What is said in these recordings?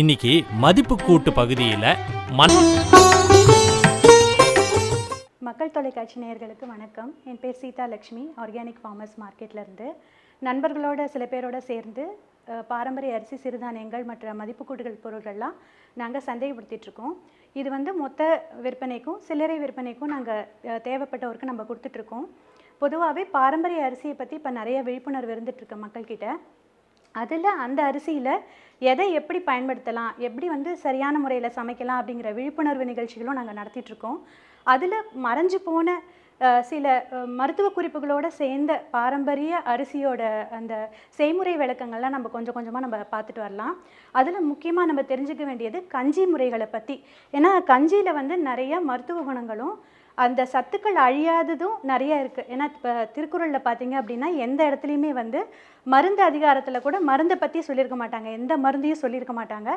இன்னைக்கு மதிப்பு கூட்டு பகுதியில் மண் மக்கள் தொலைக்காட்சி நேயர்களுக்கு வணக்கம். என் பேர் சீதா லக்ஷ்மி ஆர்கானிக் ஃபார்மர்ஸ் மார்க்கெட்லேருந்து நண்பர்களோட சில பேரோட சேர்ந்து பாரம்பரிய அரிசி சிறுதானியங்கள் மற்ற மதிப்பு கூட்டுகள் பொருட்கள்லாம் நாங்கள் சந்தைப்படுத்திட்டுருக்கோம் இது வந்து மொத்த விற்பனைக்கும் சில்லறை விற்பனைக்கும் நாங்கள் தேவைப்பட்டவருக்கு நம்ம கொடுத்துட்ருக்கோம் பொதுவாகவே பாரம்பரிய அரிசியை பற்றி இப்போ நிறைய விழிப்புணர்வு இருந்துகிட்ருக்கு மக்கள்கிட்ட. அதில் அந்த அரிசியில் எதை எப்படி பயன்படுத்தலாம் எப்படி வந்து சரியான முறையில் சமைக்கலாம் அப்படிங்கிற விழிப்புணர்வு நிகழ்ச்சிகளும் நாங்கள் நடத்திட்டுருக்கோம். அதில் மறைஞ்சு போன சில மருத்துவ குறிப்புகளோட சேர்ந்த பாரம்பரிய அரிசியோட அந்த செய்முறை விளக்கங்கள்லாம் நம்ம கொஞ்சம் கொஞ்சமாக நம்ம பார்த்துட்டு வரலாம். அதில் முக்கியமாக நம்ம தெரிஞ்சுக்க வேண்டியது கஞ்சி முறைகளை பற்றி ஏன்னா கஞ்சியில் வந்து நிறைய மருத்துவ குணங்களும் அந்த சத்துக்கள் அழியாததும் நிறைய இருக்குது ஏன்னா இப்போ திருக்குறளில் பார்த்தீங்க அப்படின்னா எந்த இடத்துலையுமே வந்து மருந்து அதிகாரத்தில் கூட மருந்தை பற்றி சொல்லியிருக்க மாட்டாங்க. எந்த மருந்தையும் சொல்லியிருக்க மாட்டாங்க.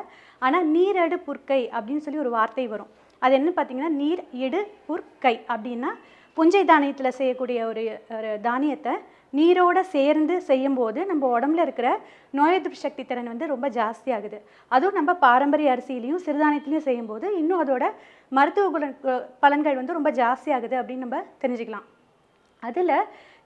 ஆனால் நீரடு புற்கை அப்படின்னு சொல்லி ஒரு வார்த்தை வரும். அது என்ன பார்த்தீங்கன்னா நீர் இடு புற்கை அப்படின்னா புஞ்சை தானியத்தில் செய்யக்கூடிய ஒரு ஒரு தானியத்தை நீரோடு சேர்ந்து செய்யும்போது நம்ம உடம்புல இருக்கிற நோய் எதிர்ப்பு சக்தி திறன் வந்து ரொம்ப ஜாஸ்தி ஆகுது அதுவும் நம்ம பாரம்பரிய அரிசியிலையும் சிறுதானியத்திலையும் செய்யும்போது இன்னும் அதோட மருத்துவ குண பலன்கள் வந்து ரொம்ப ஜாஸ்தி ஆகுது அப்படின்னு நம்ம தெரிஞ்சுக்கலாம். அதில்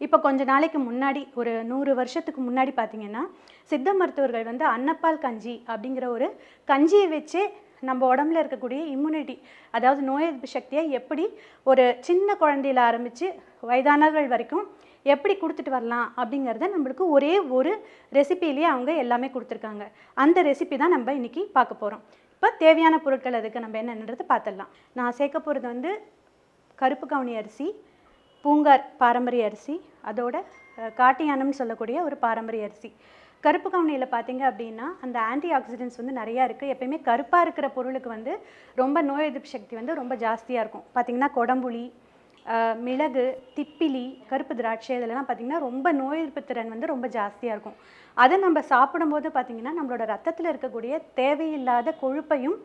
இப்போ கொஞ்ச நாளைக்கு முன்னாடி ஒரு நூறு வருஷத்துக்கு முன்னாடி பார்த்தீங்கன்னா சித்த மருத்துவர்கள் வந்து அன்னப்பால் கஞ்சி அப்படிங்கிற ஒரு கஞ்சியை வச்சே நம்ம உடம்புல இருக்கக்கூடிய இம்யூனிட்டி அதாவது நோய் எதிர்ப்பு சக்தியை எப்படி ஒரு சின்ன குழந்தையில ஆரம்பித்து வயதானவர்கள் வரைக்கும் எப்படி கொடுத்துட்டு வரலாம் அப்படிங்கிறத நம்மளுக்கு ஒரே ஒரு ரெசிப்பிலேயே அவங்க எல்லாமே கொடுத்துருக்காங்க. அந்த ரெசிபி தான் நம்ம இன்றைக்கி பார்க்க போகிறோம் இப்போ தேவையான பொருட்கள் அதுக்கு நம்ம என்னன்றது பார்த்துடலாம். நான் சேர்க்க போகிறது வந்து கருப்பு கவுனி அரிசி பூங்கார் பாரம்பரிய அரிசி அதோட காட்டியானம்னு சொல்லக்கூடிய ஒரு பாரம்பரிய அரிசி. கருப்பு கவுனியில் பார்த்தீங்க அப்படின்னா அந்த ஆன்டி ஆக்சிடென்ட்ஸ் வந்து நிறையா இருக்குது எப்பயுமே கருப்பாக இருக்கிற பொருளுக்கு வந்து ரொம்ப நோய் எதிர்ப்பு சக்தி வந்து ரொம்ப ஜாஸ்தியாக இருக்கும். பார்த்திங்கன்னா கொடம்புளி மிளகு திப்பிலி கருப்பு திராட்சை இதெல்லாம் பார்த்திங்கன்னா ரொம்ப நோய் எதிர்ப்பு திறன் வந்து ரொம்ப ஜாஸ்தியாக இருக்கும். அதை நம்ம சாப்பிடும்போது பார்த்திங்கன்னா நம்மளோட ரத்தத்தில் இருக்கக்கூடிய தேவையில்லாத கொழுப்பையும்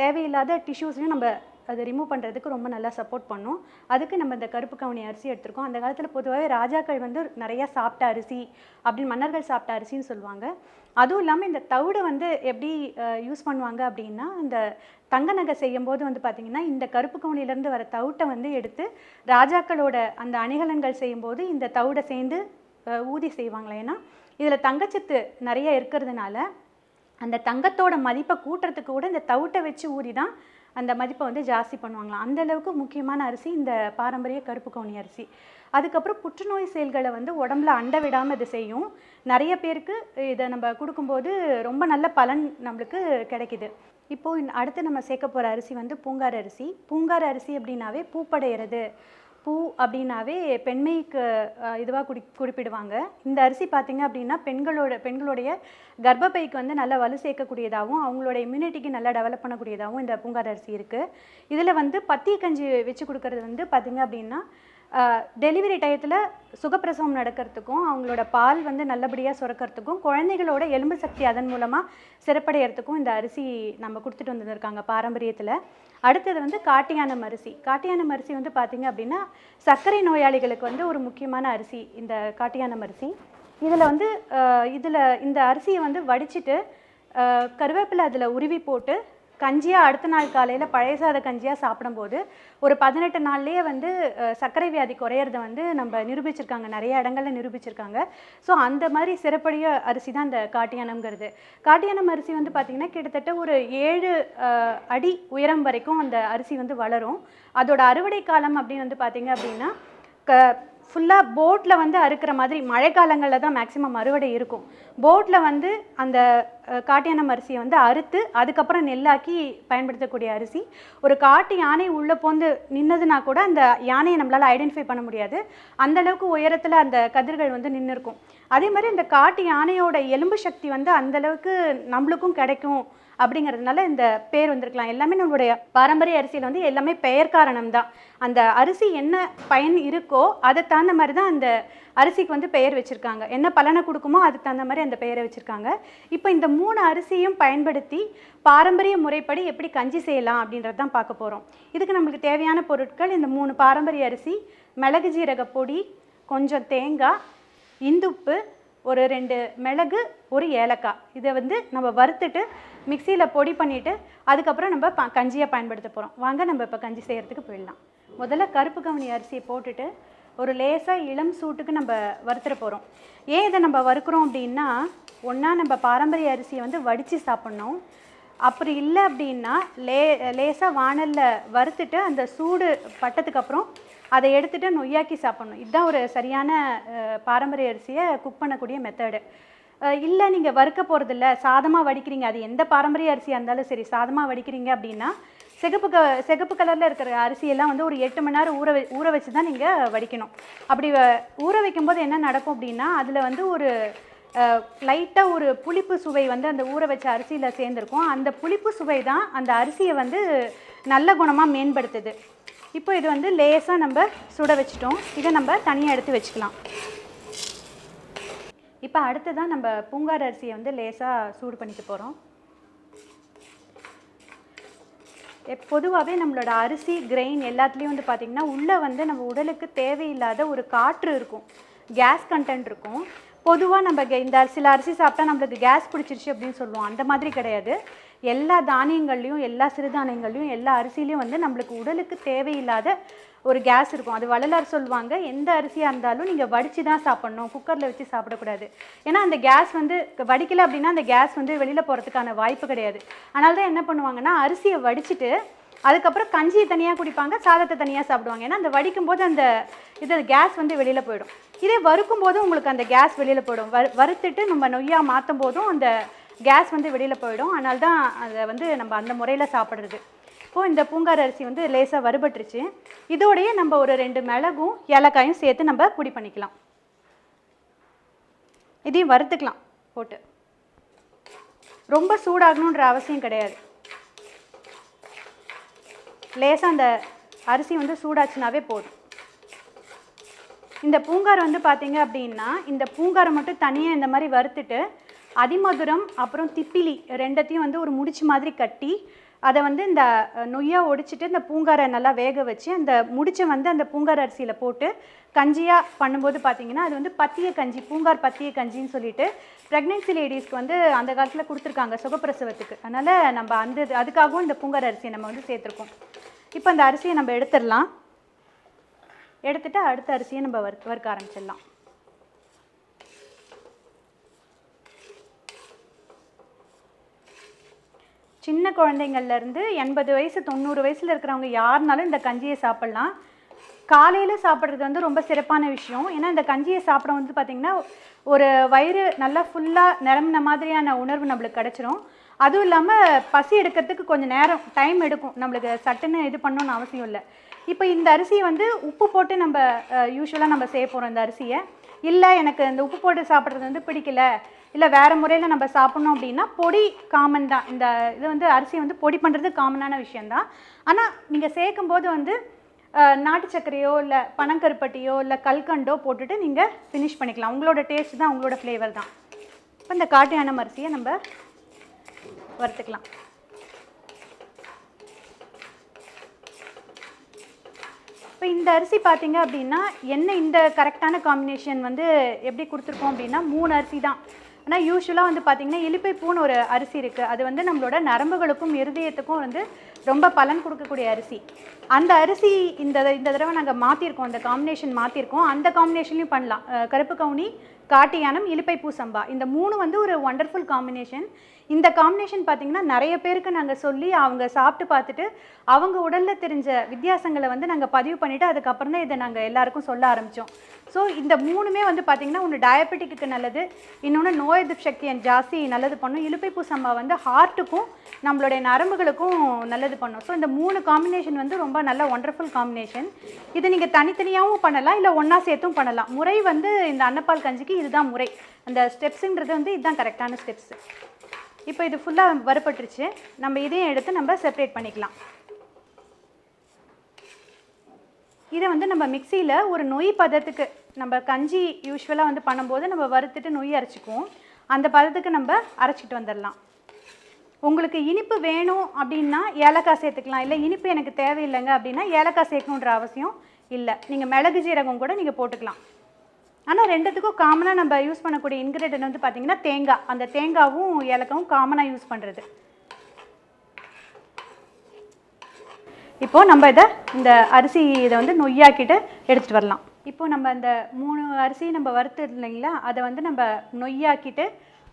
தேவையில்லாத டிஷ்யூஸையும் நம்ம அதை ரிமூவ் பண்ணுறதுக்கு ரொம்ப நல்லா சப்போர்ட் பண்ணும். அதுக்கு நம்ம இந்த கருப்பு கவுனி அரிசி எடுத்திருக்கோம். அந்த காலத்தில் பொதுவாகவே ராஜாக்கள் வந்து நிறையா சாப்பிட்ட அரிசி அப்படின்னு மன்னர்கள் சாப்பிட்ட அரிசின்னு சொல்லுவாங்க. அதுவும் இல்லாமல் இந்த தவிடை வந்து எப்படி யூஸ் பண்ணுவாங்க அப்படின்னா இந்த தங்க நகை செய்யும்போது வந்து பார்த்திங்கன்னா இந்த கருப்பு கவுனிலேருந்து வர தவிட்டை வந்து எடுத்து ராஜாக்களோட அந்த அணிகலன்கள் செய்யும்போது இந்த தவிடை சேர்ந்து ஊதி செய்வாங்களே ஏன்னா இதில் தங்கச்சத்து நிறைய இருக்கிறதுனால அந்த தங்கத்தோட மதிப்பை கூட்டுறதுக்கு கூட இந்த தவிட்டை வச்சு ஊதி தான் அந்த மதிப்பை வந்து ஜாஸ்தி பண்ணுவாங்களாம் அந்த அளவுக்கு முக்கியமான அரிசி இந்த பாரம்பரிய கருப்பு கவுனி அரிசி. அதுக்கப்புறம் புற்றுநோய் செயல்களை வந்து உடம்புல அண்ட விடாமல் இது செய்யும். நிறைய பேருக்கு இதை நம்ம கொடுக்கும்போது ரொம்ப நல்ல பலன் நம்மளுக்கு கிடைக்குது. இப்போது அடுத்து நம்ம சேர்க்க போகிற அரிசி வந்து பூங்கார் அரிசி. பூங்கார் அரிசி அப்படின்னாவே பூப்படைகிறது பூ அப்படின்னாவே பெண்மைக்கு இதுவாக குடி குறிப்பிடுவாங்க. இந்த அரிசி பார்த்தீங்க அப்படின்னா பெண்களோட பெண்களுடைய கர்ப்பப்பைக்கு வந்து நல்லா வலு சேர்க்கக்கூடியதாகவும் அவங்களோட இம்யூனிட்டிக்கு நல்லா டெவலப் பண்ணக்கூடியதாகவும் இந்த பூங்காத அரிசி இருக்குது இதில் வந்து பத்திய கஞ்சி வச்சு கொடுக்கறது வந்து பார்த்தீங்க அப்படின்னா டெலிவரி டயத்தில் சுகப்பிரசவம் நடக்கிறதுக்கும் அவங்களோட பால் வந்து நல்லபடியாக சுரக்கிறதுக்கும் குழந்தைகளோட எலும்பு சக்தி அதன் மூலமாக சிறப்படைகிறதுக்கும் இந்த அரிசி நம்ம கொடுத்துட்டு வந்துருக்காங்க பாரம்பரியத்தில். அடுத்தது வந்து காட்டியானம் அரிசி. காட்டியானம் அரிசி வந்து பார்த்திங்க அப்படின்னா சர்க்கரை நோயாளிகளுக்கு வந்து ஒரு முக்கியமான அரிசி இந்த காட்டியானம் அரிசி. இதில் வந்து இதில் இந்த அரிசியை வந்து வடிச்சிட்டு கருவேப்பிலை அதில் உருவி போட்டு கஞ்சியாக அடுத்த நாள் காலையில் பழைய சாத கஞ்சியாக சாப்பிடும்போது ஒரு பதினெட்டு நாள்லேயே வந்து சர்க்கரை வியாதி குறையிறத வந்து நம்ம நிரூபிச்சிருக்காங்க. நிறைய இடங்களில் நிரூபிச்சிருக்காங்க. ஸோ அந்த மாதிரி சிறப்படிய அரிசி தான் இந்த காட்டியானம்ங்கிறது. காட்டியானம் அரிசி வந்து பார்த்திங்கன்னா கிட்டத்தட்ட ஒரு ஏழு அடி உயரம் வரைக்கும் அந்த அரிசி வந்து வளரும். அதோட அறுவடை காலம் அப்படின்னு வந்து பார்த்திங்க அப்படின்னா க ஃபுல்லாக போட்டில் வந்து அறுக்கிற மாதிரி மழைக்காலங்களில் தான் மேக்ஸிமம் அறுவடை இருக்கும். போட்டில் வந்து அந்த அஹ், காட்டியானம் அரிசியை வந்து அறுத்து அதுக்கப்புறம் நெல்லாக்கி பயன்படுத்தக்கூடிய அரிசி. ஒரு காட்டு யானை உள்ளே போந்து நின்னதுனா கூட அந்த யானையை நம்மளால் ஐடென்டிஃபை பண்ண முடியாது. அந்த அளவுக்கு உயரத்தில் அந்த கதிர்கள் வந்து நின்று இருக்கும் அதே மாதிரி இந்த காட்டு யானையோட எலும்பு சக்தி வந்து அந்த அளவுக்கு நம்மளுக்கும் கிடைக்கும். அப்படிங்கிறதுனால இந்த பேர் வந்திருக்கலாம். எல்லாமே நம்மளுடைய பாரம்பரிய அரிசியில் வந்து எல்லாமே பெயர் காரணம் தான் அந்த அரிசி என்ன பயன் இருக்கோ அதை தகுந்த மாதிரி தான் அந்த அரிசிக்கு வந்து பெயர் வச்சுருக்காங்க. என்ன பலனை கொடுக்குமோ அதுக்கு தகுந்த மாதிரி அந்த பெயரை வச்சுருக்காங்க. இப்போ இந்த மூணு அரிசியும் பயன்படுத்தி பாரம்பரிய முறைப்படி எப்படி கஞ்சி செய்யலாம் அப்படின்றது தான் பார்க்க போகிறோம் இதுக்கு நம்மளுக்கு தேவையான பொருட்கள் இந்த மூணு பாரம்பரிய அரிசி மிளகு ஜீரக பொடி கொஞ்சம் தேங்காய் இந்துப்பு ஒரு ரெண்டு மிளகு ஒரு ஏலக்காய். இதை வந்து நம்ம வறுத்துட்டு மிக்சியில் பொடி பண்ணிவிட்டு அதுக்கப்புறம் நம்ம ப கஞ்சியை பயன்படுத்த போகிறோம் வாங்க நம்ம இப்போ கஞ்சி செய்கிறதுக்கு போயிடலாம். முதல்ல கருப்பு கவனி அரிசியை போட்டுட்டு ஒரு லேசாக இளம் சூட்டுக்கு நம்ம வறுத்துற போகிறோம் ஏன் இதை நம்ம வறுக்கிறோம் அப்படின்னா ஒன்றா நம்ம பாரம்பரிய அரிசியை வந்து வடித்து சாப்பிட்ணும். அப்படி இல்லை அப்படின்னா லே லேசாக வாணலில் வறுத்துட்டு அந்த சூடு பட்டதுக்கு அப்புறம் அதை எடுத்துகிட்டு நொய்யாக்கி சாப்பிட்ணும். இதுதான் ஒரு சரியான பாரம்பரிய அரிசியை குக் பண்ணக்கூடிய மெத்தடு இல்லை நீங்கள் வறுக்க போகிறதில்ல சாதமாக வடிக்கிறீங்க. அது எந்த பாரம்பரிய அரிசியாக இருந்தாலும் சரி சாதமாக வடிக்கிறீங்க அப்படின்னா சிகப்பு க சிகப்பு கலரில் இருக்கிற அரிசியெல்லாம் வந்து ஒரு எட்டு மணி நேரம் ஊற வை ஊற வச்சு தான் நீங்கள் வடிக்கணும். அப்படி வ- ஊற வைக்கும்போது என்ன நடக்கும் அப்படின்னா அதில் வந்து ஒரு லைட்டாக ஒரு புளிப்பு சுவை வந்து அந்த ஊற வச்ச அரிசியில் சேர்ந்துருக்கும். அந்த புளிப்பு சுவை தான் அந்த அரிசியை வந்து நல்ல குணமாக மேம்படுத்துது. இப்போ இது வந்து லேசாக நம்ம சுட வச்சிட்டோம். இதை நம்ம தனியாக எடுத்து வச்சுக்கலாம். இப்போ அடுத்ததான் நம்ம பூங்கார் அரிசியை வந்து லேசாக சூடு பண்ணிக்க போகிறோம் பொதுவாகவே நம்மளோட அரிசி கிரெயின் எல்லாத்துலேயும் வந்து பார்த்திங்கன்னா உள்ளே வந்து நம்ம உடலுக்கு தேவையில்லாத ஒரு காற்று இருக்கும். கேஸ் கண்டென்ட் இருக்கும். பொதுவாக நம்ம இந்த சில அரிசி சாப்பிட்டா நம்மளுக்கு கேஸ் பிடிச்சிருச்சு அப்படின்னு சொல்லுவோம். அந்த மாதிரி கிடையாது. எல்லா தானியங்கள்லையும் எல்லா சிறுதானியங்கள்லையும் எல்லா அரிசிலையும் வந்து நம்மளுக்கு உடலுக்கு தேவையில்லாத ஒரு கேஸ் இருக்கும். அது வள்ளலார் சொல்லுவாங்க எந்த அரிசியாக இருந்தாலும் நீங்கள் வடித்து தான் சாப்பிட்ணும். குக்கரில் வச்சு சாப்பிடக்கூடாது. ஏன்னா அந்த கேஸ் வந்து வடிக்கல அப்படின்னா அந்த கேஸ் வந்து வெளியில் போகிறதுக்கான வாய்ப்பு கிடையாது. அதனால தான் என்ன பண்ணுவாங்கன்னா அரிசியை வடிச்சிட்டு அதுக்கப்புறம் கஞ்சியை தனியாக குடிப்பாங்க சாதத்தை தனியாக சாப்பிடுவாங்க. ஏன்னா அந்த வடிக்கும் போது அந்த இது கேஸ் வந்து வெளியில் போயிடும். இதே வறுக்கும் போதும் உங்களுக்கு அந்த கேஸ் வெளியில் போயிடும். வறு வறுத்துட்டு நம்ம நொய்யாக மாற்றும் போதும் அந்த கேஸ் வந்து வெளியில் போயிடும். அதனால தான் அதை வந்து நம்ம அந்த முறையில் சாப்பிட்றது. இப்போது இந்த பூங்கார் அரிசி வந்து லேசாக வறுபட்டுருச்சு. இதோடயே நம்ம ஒரு ரெண்டு மிளகும் ஏலக்காயும் சேர்த்து நம்ம பொடி பண்ணிக்கலாம். இதையும் வறுத்துக்கலாம் போட்டு. ரொம்ப சூடாகணுன்ற அவசியம் கிடையாது. லேசாக அந்த அரிசி வந்து சூடாச்சுனாவே போதும். இந்த பூங்கார் வந்து பார்த்தீங்க அப்படின்னா இந்த பூங்காரை மட்டும் தனியாக இந்த மாதிரி வறுத்துட்டு அதிமதுரம் அப்புறம் திப்பிலி ரெண்டத்தையும் வந்து ஒரு முடிச்சு மாதிரி கட்டி அதை வந்து இந்த நொய்யாக ஒடிச்சிட்டு இந்த பூங்காரை நல்லா வேக வச்சு அந்த முடிச்சை வந்து அந்த பூங்கார் அரிசியில் போட்டு கஞ்சியாக பண்ணும்போது பார்த்தீங்கன்னா அது வந்து பத்திய கஞ்சி பூங்கார் பத்திய கஞ்சின்னு சொல்லிட்டு ப்ரெக்னென்சி லேடிஸ்க்கு வந்து அந்த காலத்தில் கொடுத்துருக்காங்க சுகப்பிரசவத்துக்கு. அதனால் நம்ம அந்த இது- அதுக்காகவும் இந்த பூங்கார் அரிசியை நம்ம வந்து சேர்த்துருக்கோம். இப்போ அந்த அரிசியை நம்ம எடுத்துடலாம். எடுத்துட்டு அடுத்த அரிசியை நம்ம வறுக்க வறுக்க ஆரம்பிச்சிடலாம். சின்ன குழந்தைங்கள்லேருந்து எண்பது வயசு தொண்ணூறு வயசில் இருக்கிறவங்க யாருனாலும் இந்த கஞ்சியை சாப்பிடலாம். காலையில் சாப்பிட்றது வந்து ரொம்ப சிறப்பான விஷயம். ஏன்னா இந்த கஞ்சியை சாப்பிட வந்து பார்த்திங்கன்னா ஒரு வயிறு நல்லா ஃபுல்லாக நிரம்பின மாதிரியான உணர்வு நம்மளுக்கு கிடச்சிரும். அதுவும் இல்லாமல் பசி எடுக்கிறதுக்கு கொஞ்சம் நேரம் டைம் எடுக்கும். நம்மளுக்கு சட்டுன்னு இது பண்ணணும்னு அவசியம் இல்லை. இப்போ இந்த அரிசியை வந்து உப்பு போட்டு நம்ம யூஸ்வலாக நம்ம செய்ய போகிறோம் இந்த அரிசியை. இல்லை எனக்கு இந்த உப்பு போட்டு சாப்பிட்றது வந்து பிடிக்கல. இல்லை வேறு முறையில் நம்ம சாப்பிட்ணும் அப்படின்னா பொடி காமன் தான். இந்த இது வந்து அரிசியை வந்து பொடி பண்ணுறது காமனான விஷயந்தான் ஆனால் நீங்கள் சேர்க்கும்போது வந்து நாட்டு சர்க்கரையோ இல்லை பனங்கருப்பட்டியோ இல்லை கல்கண்டோ போட்டுட்டு நீங்கள் ஃபினிஷ் பண்ணிக்கலாம். உங்களோட டேஸ்ட் தான் உங்களோட ஃப்ளேவர் தான். இப்போ இந்த காட்டு யானம் அரிசியை நம்ம வறுத்துக்கலாம். இப்போ இந்த அரிசி பார்த்தீங்க அப்படின்னா என்ன இந்த கரெக்டான காம்பினேஷன் வந்து எப்படி கொடுத்துருக்கோம் அப்படின்னா மூணு அரிசி தான். ஆனால் யூஸ்வலாக வந்து பார்த்தீங்கன்னா எலிப்பை பூன்னு ஒரு அரிசி இருக்குது அது வந்து நம்மளோட நரம்புகளுக்கும் இருதயத்துக்கும் வந்து ரொம்ப பலன் கொடுக்கக்கூடிய அரிசி. அந்த அரிசி இந்த இந்த தடவை நாங்கள் மாற்றிருக்கோம் அந்த காம்பினேஷன் மாற்றிருக்கோம் அந்த காம்பினேஷன்லையும் பண்ணலாம். கருப்பு கவுனி காட்டு யானம் இலிப்பை பூ சம்பா. இந்த மூணு வந்து ஒரு ஒண்டர்ஃபுல் காம்பினேஷன் இந்த காம்பினேஷன் பார்த்தீங்கன்னா நிறைய பேருக்கு நாங்கள் சொல்லி அவங்க சாப்பிட்டு பார்த்துட்டு அவங்க உடலில் தெரிஞ்ச வித்தியாசங்களை வந்து நாங்கள் பதிவு பண்ணிவிட்டு அதுக்கப்புறம் தான் இதை நாங்கள் எல்லாருக்கும் சொல்ல ஆரம்பித்தோம் ஸோ இந்த மூணுமே வந்து பார்த்திங்கன்னா ஒன்று டயபெட்டிக்கு நல்லது இன்னொன்று நோய் எதிர்ப்பு சக்தியை ஜாஸ்தி நல்லது பண்ணும். இலுப்பைப்பூ சம்பா வந்து ஹார்ட்டுக்கும் நம்மளுடைய நரம்புகளுக்கும் நல்லது பண்ணும். ஸோ இந்த மூணு காம்பினேஷன் வந்து ரொம்ப நல்ல ஒண்டர்ஃபுல் காம்பினேஷன் இது நீங்கள் தனித்தனியாகவும் பண்ணலாம் இல்லை ஒன்றா சேர்த்தும் பண்ணலாம். முறை வந்து இந்த அன்னப்பால் கஞ்சிக்கு இதுதான் முறை. அந்த ஸ்டெப்ஸுன்றது வந்து இதுதான் கரெக்டான ஸ்டெப்ஸு இப்போ இது ஃபுல்லாக வறுபட்டுருச்சு. நம்ம இதையும் எடுத்து நம்ம செப்பரேட் பண்ணிக்கலாம். இதை வந்து நம்ம மிக்சியில் ஒரு நொய் பதத்துக்கு நம்ம கஞ்சி யூஸ்வலாக வந்து பண்ணும்போது நம்ம வறுத்துட்டு நொய் அரைச்சிக்குவோம். அந்த பதத்துக்கு நம்ம அரைச்சிட்டு வந்துடலாம். உங்களுக்கு இனிப்பு வேணும் அப்படின்னா ஏலக்காய் சேர்த்துக்கலாம். இல்லை இனிப்பு எனக்கு தேவையில்லைங்க அப்படின்னா ஏலக்காய் சேர்க்கணுன்ற அவசியம் இல்லை. நீங்கள் மிளகு ஜீரகம் கூட நீங்கள் போட்டுக்கலாம். ஆனால் ரெண்டுத்துக்கும் காமனாக நம்ம யூஸ் பண்ணக்கூடிய இன்க்ரீடியன்ட் வந்து பார்த்தீங்கன்னா தேங்காய் அந்த தேங்காவும் ஏலக்காவும் காமனாக யூஸ் பண்ணுறது இப்போது நம்ம இதை இந்த அரிசி இதை வந்து நொய்யாக்கிட்டு எடுத்துகிட்டு வரலாம். இப்போது நம்ம இந்த மூணு அரிசி நம்ம வறுத்து இல்லைங்களா? அதை வந்து நம்ம நொய்யாக்கிட்டு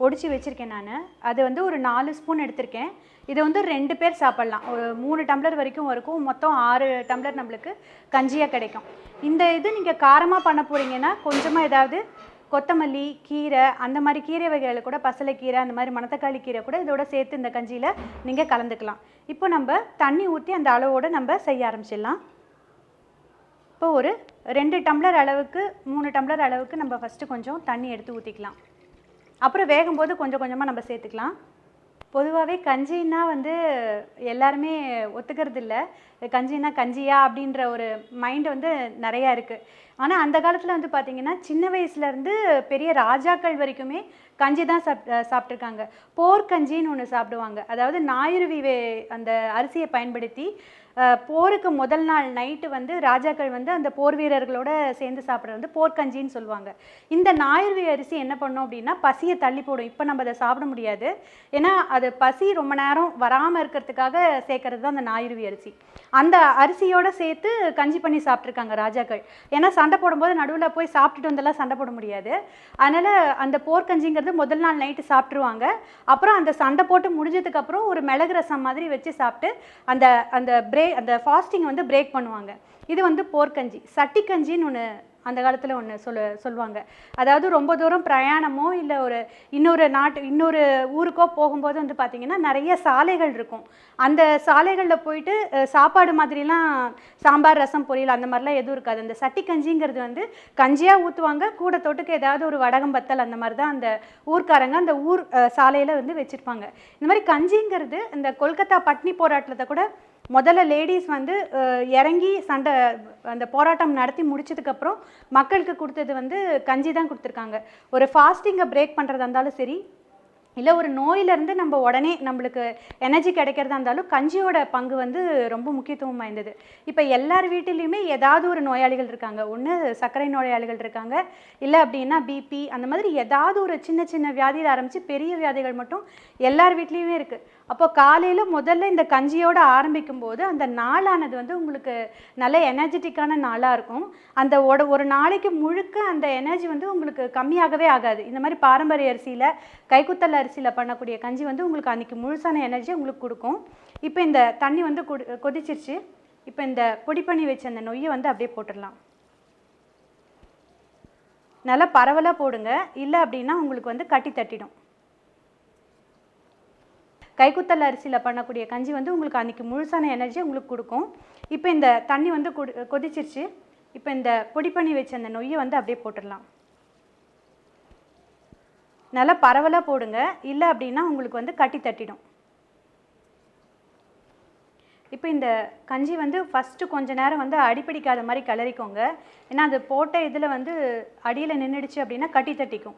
ஒடிச்சு வச்சுருக்கேன் நான். அது வந்து ஒரு நாலு ஸ்பூன் எடுத்திருக்கேன். இதை வந்து ரெண்டு பேர் சாப்பிட்லாம். ஒரு மூணு டம்ளர் வரைக்கும் இருக்கும். மொத்தம் ஆறு டம்ளர் நம்மளுக்கு கஞ்சியாக கிடைக்கும். இந்த இது நீங்கள் காரமாக பண்ண போகிறீங்கன்னா கொஞ்சமாக ஏதாவது கொத்தமல்லி கீரை அந்த மாதிரி கீரை வகைகளை கூட பசலைக்கீரை அந்த மாதிரி மணத்தக்காளி கீரை கூட இதோட சேர்த்து இந்த கஞ்சியில் நீங்கள் கலந்துக்கலாம். இப்போ நம்ம தண்ணி ஊற்றி அந்த அளவோடு நம்ம செய்ய ஆரம்பிச்சிடலாம். இப்போ ஒரு ரெண்டு டம்ளர் அளவுக்கு மூணு டம்ளர் அளவுக்கு நம்ம ஃபஸ்ட்டு கொஞ்சம் தண்ணி எடுத்து ஊற்றிக்கலாம் அப்புறம் வேகும்போது கொஞ்சம் கொஞ்சமாக நம்ம சேர்த்துக்கலாம். பொதுவாகவே கஞ்சின்னா வந்து எல்லாருமே ஒத்துக்கிறது இல்லை கஞ்சின்னா கஞ்சியா அப்படின்ற ஒரு மைண்ட் வந்து நிறையா இருக்குது ஆனால் அந்த காலத்தில் வந்து பார்த்திங்கன்னா சின்ன வயசுலேருந்து பெரிய ராஜாக்கள் வரைக்குமே கஞ்சி தான் சாப் சாப்பிட்ருக்காங்க போர்க்கஞ்சின்னு ஒன்று சாப்பிடுவாங்க. அதாவது ஞாயிறு வே- அந்த அரிசியை பயன்படுத்தி போருக்கு முதல் நாள் நைட்டு வந்து ராஜாக்கள் வந்து அந்த போர் வீரர்களோட சேர்ந்து சாப்பிட்றது வந்து போர்க்கஞ்சின்னு சொல்லுவாங்க. இந்த ஞாயிறுவி அரிசி என்ன பண்ணும் அப்படின்னா பசியை தள்ளி போடும். இப்போ நம்ம அதை சாப்பிட முடியாது. ஏன்னா அது பசி ரொம்ப நேரம் வராமல் இருக்கிறதுக்காக சேர்க்கறது தான் அந்த ஞாயிறுவி அரிசி. அந்த அரிசியோட சேர்த்து கஞ்சி பண்ணி சாப்பிட்ருக்காங்க ராஜாக்கள். ஏன்னா சண்டை போடும்போது நடுவில் போய் சாப்பிட்டுட்டு வந்தெல்லாம் சண்டை போட முடியாது. அதனால் அந்த போர்க்கஞ்சிங்கிறது முதல் நாள் நைட்டு சாப்பிட்ருவாங்க அப்புறம் அந்த சண்டை போட்டு முடிஞ்சதுக்கு அப்புறம் ஒரு மிளகு ரசம் மாதிரி வச்சு சாப்பிட்டு அந்த அந்த பிரே அந்த ஃபாஸ்டிங் வந்து பிரேக் பண்ணுவாங்க. இது வந்து போர்க்கஞ்சி. சட்டிக்கஞ்சின்னு ஒன்று அந்த காலத்தில் ஒன்று சொல்ல சொல்லுவாங்க. அதாவது ரொம்ப தூரம் பிரயாணமோ இல்லை ஒரு இன்னொரு நாட்டு இன்னொரு ஊருக்கோ போகும்போது வந்து பார்த்திங்கன்னா நிறைய சாலைகள் இருக்கும். அந்த சாலைகளில் போயிட்டு சாப்பாடு மாதிரிலாம் சாம்பார் ரசம் பொரியல் அந்த மாதிரிலாம் எதுவும் இருக்காது. அந்த சட்டி கஞ்சிங்கிறது வந்து கஞ்சியாக ஊற்றுவாங்க கூட தொட்டுக்கு ஏதாவது ஒரு வடகம் பத்தல் அந்த மாதிரி தான் அந்த ஊர்க்காரங்க அந்த ஊர் சாலையில் வந்து வச்சுருப்பாங்க. இந்த மாதிரி கஞ்சிங்கிறது இந்த கொல்கத்தா பட்னி போராட்டத்தை கூட முதல்ல லேடிஸ் வந்து இறங்கி சண்டை அந்த போராட்டம் நடத்தி முடிச்சதுக்கப்புறம் மக்களுக்கு கொடுத்தது வந்து கஞ்சி தான் கொடுத்துருக்காங்க. ஒரு ஃபாஸ்டிங்கை பிரேக் பண்ணுறதா இருந்தாலும் சரி இல்லை ஒரு நோயிலேருந்து நம்ம உடனே நம்மளுக்கு எனர்ஜி கிடைக்கிறதா இருந்தாலும் கஞ்சியோட பங்கு வந்து ரொம்ப முக்கியத்துவம் வாய்ந்தது. இப்போ எல்லார் வீட்டிலையுமே ஏதாவது ஒரு நோயாளிகள் இருக்காங்க. ஒன்று சர்க்கரை நோயாளிகள் இருக்காங்க. இல்லை அப்படின்னா பிபி அந்த மாதிரி ஏதாவது ஒரு சின்ன சின்ன வியாதியில் ஆரம்பித்து பெரிய வியாதிகள் மட்டும் எல்லார் வீட்லேயுமே இருக்குது அப்போ காலையில் முதல்ல இந்த கஞ்சியோடு ஆரம்பிக்கும் போது அந்த நாளானது வந்து உங்களுக்கு நல்ல எனர்ஜெட்டிக்கான நாளாக இருக்கும். அந்த ஒரு ஒரு நாளைக்கு முழுக்க அந்த எனர்ஜி வந்து உங்களுக்கு கம்மியாகவே ஆகாது. இந்த மாதிரி பாரம்பரிய அரிசியில் கைக்குத்தல் அரிசியில் பண்ணக்கூடிய கஞ்சி வந்து உங்களுக்கு அன்றைக்கி முழுசான எனர்ஜி உங்களுக்கு கொடுக்கும். இப்போ இந்த தண்ணி வந்து கொதிச்சிருச்சு. இப்போ இந்த பொடி பண்ணி வச்ச அந்த நொய்யை வந்து அப்படியே போட்டுடலாம். நல்லா பரவலாக போடுங்க. இல்லை அப்படின்னா உங்களுக்கு வந்து கட்டி தட்டிடும். கைக்குத்தல் அரிசியில் பண்ணக்கூடிய கஞ்சி வந்து உங்களுக்கு அன்றைக்கி முழுசான எனர்ஜி உங்களுக்கு கொடுக்கும். இப்போ இந்த தண்ணி வந்து குடி கொதிச்சிருச்சு. இப்போ இந்த பொடி பண்ணி வச்ச அந்த நொய்யை வந்து அப்படியே போட்டுடலாம். நல்லா பரவலாக போடுங்க. இல்லை அப்படின்னா உங்களுக்கு வந்து கட்டி தட்டிடும். இப்போ இந்த கஞ்சி வந்து ஃபஸ்ட்டு கொஞ்ச நேரம் வந்து அடிப்பிடிக்காத மாதிரி கிளறிக்கோங்க. ஏன்னா அது போட்ட இதில் வந்து அடியில் நின்றுடுச்சு அப்படின்னா கட்டி தட்டிக்கும்.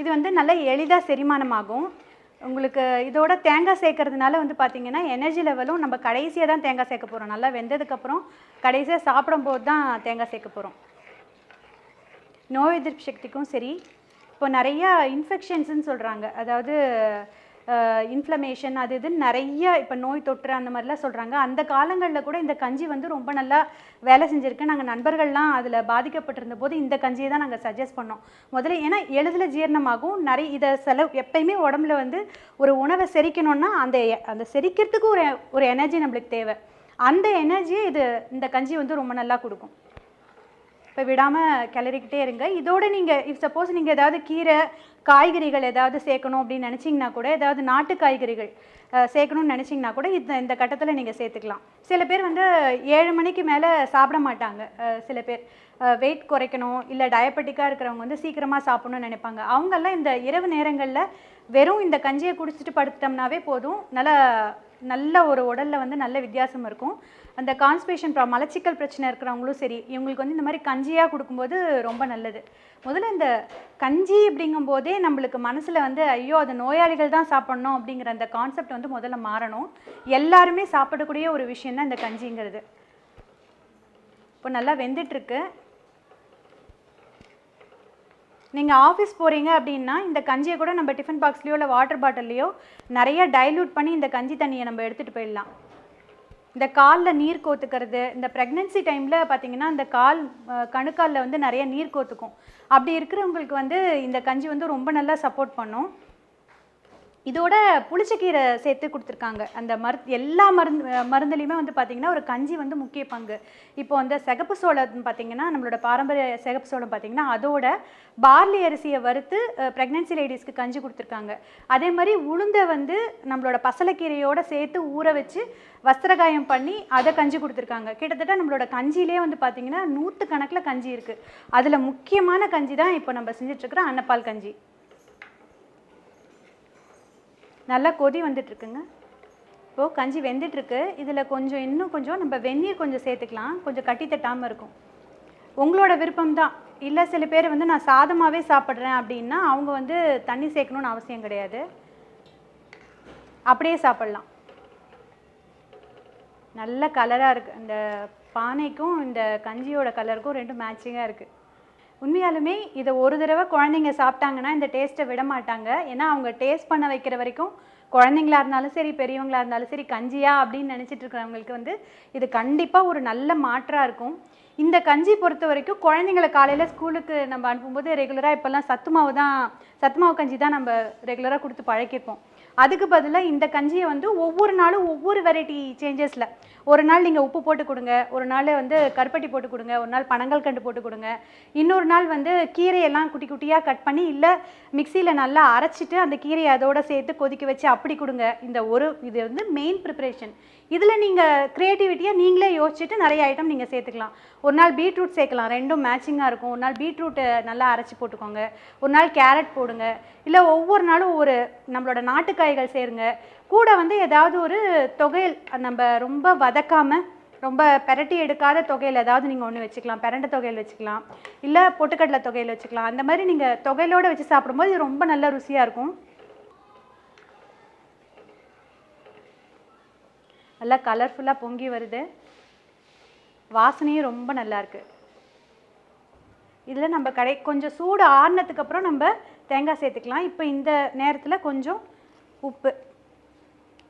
இது வந்து நல்ல எளிதாக செரிமானமாகும். உங்களுக்கு இதோட தேங்காய் சேர்க்கறதுனால வந்து பார்த்தீங்கன்னா எனர்ஜி லெவலும் நம்ம கடைசியாக தான் தேங்காய் சேர்க்க போகிறோம் நல்லா வெந்ததுக்கப்புறம் கடைசியாக சாப்பிடும்போது தான் தேங்காய் சேர்க்க போகிறோம் நோய் எதிர்ப்பு சக்திக்கும் சரி. இப்போ நிறையா இன்ஃபெக்ஷன்ஸ்னு சொல்கிறாங்க அதாவது இன்ஃப்ளமேஷன் அது இதுன்னு நிறைய இப்போ நோய் தொற்று அந்த மாதிரிலாம் சொல்கிறாங்க அந்த காலங்களில் கூட இந்த கஞ்சி வந்து ரொம்ப நல்லா வேலை செஞ்சுருக்கு. நாங்கள் நண்பர்கள்லாம் அதில் பாதிக்கப்பட்டிருந்த போது இந்த கஞ்சியை தான் நாங்கள் சஜஸ்ட் பண்ணோம். முதல்ல ஏன்னா எளிதில் ஜீரணமாகும். நிறைய இதை செலவு எப்பயுமே உடம்புல வந்து ஒரு உணவை செரிக்கணும்னா அந்த அந்த செரிக்கிறதுக்கு ஒரு ஒரு எனர்ஜி நம்மளுக்கு தேவை. அந்த எனர்ஜியை இது இந்த கஞ்சி வந்து ரொம்ப நல்லா கொடுக்கும். இப்போ விடாமல் கிளறிக்கிட்டே இருங்க. இதோடு நீங்கள் இஃப் சப்போஸ் நீங்கள் ஏதாவது கீரை காய்கறிகள் ஏதாவது சேர்க்கணும் அப்படின்னு நினச்சிங்கன்னா கூட ஏதாவது நாட்டு காய்கறிகள் சேர்க்கணும்னு நினச்சிங்கன்னா கூட இந்த இந்த கட்டத்தில் நீங்கள் சேர்த்துக்கலாம். சில பேர் வந்து ஏழு மணிக்கு மேலே சாப்பிட மாட்டாங்க. சில பேர் வெயிட் குறைக்கணும் இல்லை டயபெட்டிக்காக இருக்கிறவங்க வந்து சீக்கிரமாக சாப்பிடணும்னு நினைப்பாங்க. அவங்கெல்லாம் இந்த இரவு நேரங்களில் வெறும் இந்த கஞ்சியை குடிச்சிட்டு படுத்துட்டோம்னாவே போதும். நல்லா நல்ல ஒரு உடலில் வந்து நல்ல வித்தியாசம் இருக்கும். அந்த கான்ஸ்பேஷன் ப்ரா மலச்சிக்கல் பிரச்சனை இருக்கிறவங்களும் சரி இவங்களுக்கு வந்து இந்த மாதிரி கஞ்சியாக கொடுக்கும்போது ரொம்ப நல்லது. முதல்ல இந்த கஞ்சி அப்படிங்கும்போதே நம்மளுக்கு மனசில் வந்து ஐயோ அது நோயாளிகள் தான் சாப்பிடணும் அப்படிங்கிற அந்த கான்செப்ட் வந்து முதல்ல மாறணும். எல்லாருமே சாப்பிடக்கூடிய ஒரு விஷயம் தான் இந்த கஞ்சிங்கிறது. இப்போ நல்லா வெந்துட்டுருக்கு. நீங்கள் ஆஃபீஸ் போகிறீங்க அப்படின்னா இந்த கஞ்சியை கூட நம்ம டிஃபன் பாக்ஸ்லேயோ இல்லை வாட்டர் பாட்டில்லையோ நிறைய டைல்யூட் பண்ணி இந்த கஞ்சி தண்ணியை நம்ம எடுத்துகிட்டு போயிடலாம். இந்த காலில் நீர் கோத்துக்கிறது இந்த ப்ரெக்னென்சி டைமில் பார்த்தீங்கன்னா இந்த கால் கணுக்காலில் வந்து நிறைய நீர் கோத்துக்கும். அப்படி இருக்கிறவங்களுக்கு வந்து இந்த கஞ்சி வந்து ரொம்ப நல்லா சப்போர்ட் பண்ணும். இதோட புளிச்சக்கீரை சேர்த்து கொடுத்துருக்காங்க. அந்த மரு எல்லா மருந்து மருந்துலேயுமே மருந்துலையுமே வந்து பார்த்திங்கன்னா ஒரு கஞ்சி வந்து முக்கிய பங்கு. இப்போ அந்த சிகப்பு சோளம் பார்த்தீங்கன்னா நம்மளோட பாரம்பரிய சிகப்பு சோளம் பார்த்திங்கன்னா அதோட பார்லி அரிசியை வறுத்து ப்ரெக்னென்சி லேடிஸ்க்கு கஞ்சி கொடுத்துருக்காங்க. அதே மாதிரி உளுந்தை வந்து நம்மளோட பசலக்கீரையோடு சேர்த்து ஊற வச்சு வஸ்திரகாயம் பண்ணி அதை கஞ்சி கொடுத்துருக்காங்க. கிட்டத்தட்ட நம்மளோட கஞ்சியிலே வந்து பார்த்திங்கன்னா நூற்று கணக்கில் கஞ்சி இருக்குது அதில் முக்கியமான கஞ்சி தான் இப்போ நம்ம செஞ்சிட்ருக்கிற அன்னப்பால் கஞ்சி. நல்லா கொதி வந்துட்டுருக்குங்க. இப்போது கஞ்சி வெந்துட்டுருக்கு. இதில் கொஞ்சம் இன்னும் கொஞ்சம் நம்ம வெந்நீர் கொஞ்சம் சேர்த்துக்கலாம். கொஞ்சம் கட்டி தட்டாமல் இருக்கும். உங்களோட விருப்பம் தான். இல்லை சில பேர் வந்து நான் சாதமாகவே சாப்பிட்றேன் அப்படின்னா அவங்க வந்து தண்ணி சேர்க்கணும்னு அவசியம் கிடையாது. அப்படியே சாப்பிட்லாம். நல்ல கலராக இருக்குது இந்த பானைக்கும் இந்த கஞ்சியோட கலருக்கும் ரெண்டும் மேட்சிங்காக இருக்குது உண்மையாலுமே இதை ஒரு தடவை குழந்தைங்க சாப்பிட்டாங்கன்னா இந்த டேஸ்ட்டை விட மாட்டாங்க. ஏன்னா அவங்க டேஸ்ட் பண்ண வைக்கிற வரைக்கும் குழந்தைங்களா இருந்தாலும் சரி பெரியவங்களா இருந்தாலும் சரி கஞ்சியா அப்படின்னு நினச்சிட்டு இருக்கிறவங்களுக்கு வந்து இது கண்டிப்பாக ஒரு நல்ல மாற்றாக இருக்கும். இந்த கஞ்சி பொறுத்த வரைக்கும் குழந்தைங்களை காலையில் ஸ்கூலுக்கு நம்ம அனுப்பும்போது ரெகுலராக இப்போல்லாம் சத்து மாவு தான் சத்து மாவு கஞ்சி தான் நம்ம ரெகுலராக கொடுத்து பழக்கிப்போம் அதுக்கு பதிலாக இந்த கஞ்சியை வந்து ஒவ்வொரு நாளும் ஒவ்வொரு வெரைட்டி சேஞ்சஸில் ஒரு நாள் நீங்கள் உப்பு போட்டு கொடுங்க ஒரு நாள் வந்து கருப்பட்டி போட்டு கொடுங்க ஒரு நாள் பனங்கள் கண்டு போட்டு கொடுங்க. இன்னொரு நாள் வந்து கீரையெல்லாம் குட்டி குட்டியாக கட் பண்ணி இல்லை மிக்சியில் நல்லா அரைச்சிட்டு அந்த கீரையை அதோடு சேர்த்து கொதிக்க வச்சு அப்படி கொடுங்க. இந்த ஒரு இது வந்து மெயின் ப்ரிப்பரேஷன் இதில் நீங்கள் க்ரியேட்டிவிட்டியாக நீங்களே யோசிச்சுட்டு நிறைய ஐட்டம் நீங்கள் சேர்த்துக்கலாம். ஒரு நாள் பீட்ரூட் சேர்க்கலாம். ரெண்டும் மேட்சிங்காக இருக்கும். ஒரு நாள் பீட்ரூட்டை நல்லா அரைச்சி போட்டுக்கோங்க. ஒரு நாள் கேரட் போடுங்க. இல்லை ஒவ்வொரு நாளும் ஒரு நம்மளோட நாட்டுக்காய்கள் சேருங்க. கூட வந்து ஏதாவது ஒரு தொகையல் நம்ம ரொம்ப வதக்காமல் ரொம்ப பெரட்டி எடுக்காத தொகையில் ஏதாவது நீங்கள் ஒன்று வச்சுக்கலாம். பெரண்ட தொகையில் வச்சுக்கலாம். இல்லை பொட்டுக்கடலை தொகையில் வச்சுக்கலாம். அந்த மாதிரி நீங்கள் தொகையிலோடு வச்சு சாப்பிடும்போது இது ரொம்ப நல்ல ருசியாக இருக்கும். நல்லா கலர்ஃபுல்லாக பொங்கி வருது. வாசனையும் ரொம்ப நல்லா இருக்குது இதில் நம்ம கடை கொஞ்சம் சூடு ஆறுனதுக்கு அப்புறம் நம்ம தேங்காய் சேர்த்துக்கலாம். இப்போ இந்த நேரத்தில் கொஞ்சம் உப்பு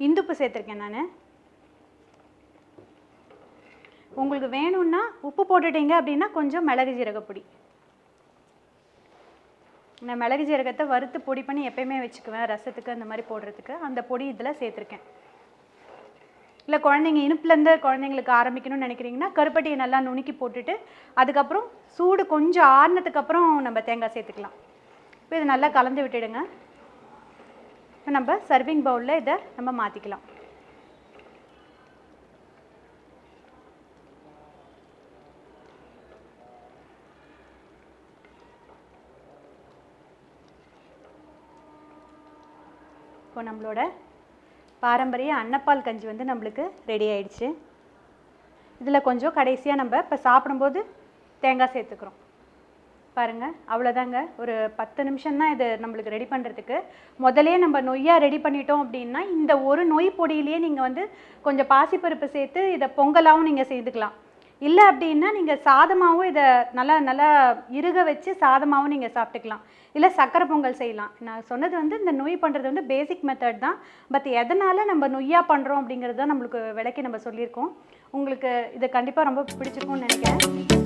இந்துப்பு சேர்த்துருக்கேன் நான். உங்களுக்கு வேணும்னா உப்பு போட்டுட்டீங்க அப்படின்னா கொஞ்சம் மிளகு ஜீரகப்பொடி நான் மிளகு ஜீரகத்தை வறுத்து பொடி பண்ணி எப்பயுமே வச்சுக்குவேன். ரசத்துக்கு அந்த மாதிரி போடுறதுக்கு. அந்த பொடி இதில் சேர்த்துருக்கேன். இல்லை குழந்தைங்க இனிப்புலேருந்து குழந்தைங்களுக்கு ஆரம்பிக்கணும்னு நினைக்கிறீங்கன்னா கருப்பட்டியை நல்லா நுணுக்கி போட்டுட்டு அதுக்கப்புறம் சூடு கொஞ்சம் ஆறினதுக்கப்புறம் நம்ம தேங்காய் சேர்த்துக்கலாம். இப்போ இதை நல்லா கலந்து விட்டுடுங்க. இப்போ நம்ம சர்விங் பவுலில் இதை நம்ம மாற்றிக்கலாம் இப்போ நம்மளோட பாரம்பரிய அன்னப்பால் கஞ்சி வந்து நம்மளுக்கு ரெடி ஆயிடுச்சு. இதில் கொஞ்சம் கடைசியாக நம்ம இப்போ சாப்பிடும்போது தேங்காய் சேர்த்துக்கிறோம். பாருங்கள் அவ்வளோதாங்க ஒரு பத்து நிமிஷம் தான் இது நம்மளுக்கு ரெடி பண்ணுறதுக்கு முதலே நம்ம நொய்யாக ரெடி பண்ணிட்டோம் அப்படின்னா இந்த ஒரு நொய் பொடியிலேயே நீங்கள் வந்து கொஞ்சம் பாசிப்பருப்பு சேர்த்து இதை பொங்கலாகவும் நீங்கள் செய்துக்கலாம் இல்லை அப்படின்னா நீங்கள் சாதமாகவும் இதை நல்லா நல்லா இறுக வச்சு சாதமாகவும் நீங்கள் சாப்பிட்டுக்கலாம். இல்லை சக்கரை பொங்கல் செய்யலாம். நான் சொன்னது வந்து இந்த நொய் பண்ணுறது வந்து பேசிக் மெத்தட் தான். பட் எதனால் நம்ம நொய்யாக பண்ணுறோம் அப்படிங்கிறது தான் நம்மளுக்கு விளக்கி நம்ம சொல்லியிருக்கோம். உங்களுக்கு இது கண்டிப்பாக ரொம்ப பிடிச்சிருக்கும்னு நினைக்கிறேன்.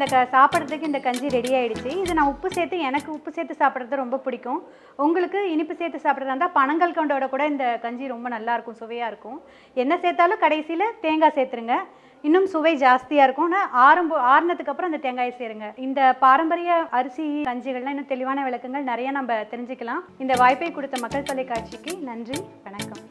இந்த க சாப்பிட்றதுக்கு இந்த கஞ்சி ரெடி ஆகிடுச்சு இது நான் உப்பு சேர்த்து எனக்கு உப்பு சேர்த்து சாப்பிட்றது ரொம்ப பிடிக்கும். உங்களுக்கு இனிப்பு சேர்த்து சாப்பிட்றதா இருந்தால் பனங்கள் கொண்டோட கூட இந்த கஞ்சி ரொம்ப நல்லாயிருக்கும் சுவையாக இருக்கும். என்ன சேர்த்தாலும் கடைசியில் தேங்காய் சேர்த்துருங்க. இன்னும் சுவை ஜாஸ்தியாக இருக்கும். ஆனால் ஆரம்ப ஆறுனதுக்கு அப்புறம் அந்த தேங்காயை சேருங்க. இந்த பாரம்பரிய அரிசி கஞ்சிகள்லாம் இன்னும் தெளிவான விளக்கங்கள் நிறைய நம்ம தெரிஞ்சுக்கலாம். இந்த வாய்ப்பை கொடுத்த மக்கள் தொலைக்காட்சிக்கு நன்றி வணக்கம்.